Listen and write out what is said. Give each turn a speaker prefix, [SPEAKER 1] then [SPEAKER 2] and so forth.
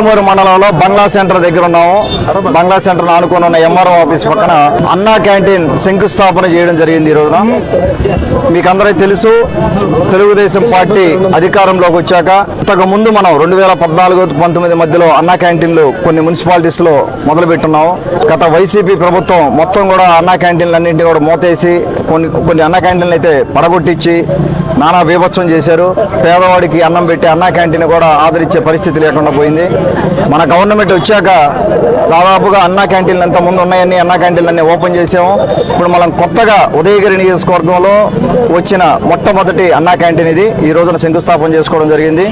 [SPEAKER 1] వియ్యమూరు మండలంలో బంగ్లా సెంటర్ దగ్గర ఉన్నాము. బంగ్లా సెంటర్ ఆనుకొని ఉన్న ఎంఆర్ఓ ఆఫీస్ పక్కన అన్నా క్యాంటీన్ శంకుస్థాపన చేయడం జరిగింది ఈ రోజున. మీకు తెలుసు తెలుగుదేశం పార్టీ అధికారంలోకి వచ్చాక ఇంతకు ముందు మనం రెండు వేల పద్నాలుగు పంతొమ్మిది మధ్యలో అన్నా క్యాంటీన్లు కొన్ని మున్సిపాలిటీస్లో మొదలుపెట్టున్నాము. గత వైసీపీ ప్రభుత్వం మొత్తం కూడా అన్నా క్యాంటీన్లు అన్నింటినీ కూడా మోతేసి కొన్ని కొన్ని అన్నా క్యాంటీన్లు అయితే పడగొట్టించి నానా బీభత్సం చేశారు. పేదవాడికి అన్నం పెట్టి అన్నా క్యాంటీన్ కూడా ఆదరించే పరిస్థితి లేకుండా పోయింది. మన గవర్నమెంట్ వచ్చాక దాదాపుగా అన్నా క్యాంటీన్లు ఎంత ముందు ఉన్నాయని అన్నా క్యాంటీన్లు అన్ని ఓపెన్ చేసాము ఇప్పుడు మనం కొత్తగా ఉదయగిరి నియోజకవర్గంలో వచ్చిన మొట్టమొదటి అన్నా క్యాంటీన్ ఇది. ఈ రోజున శంకుస్థాపన చేసుకోవడం జరిగింది.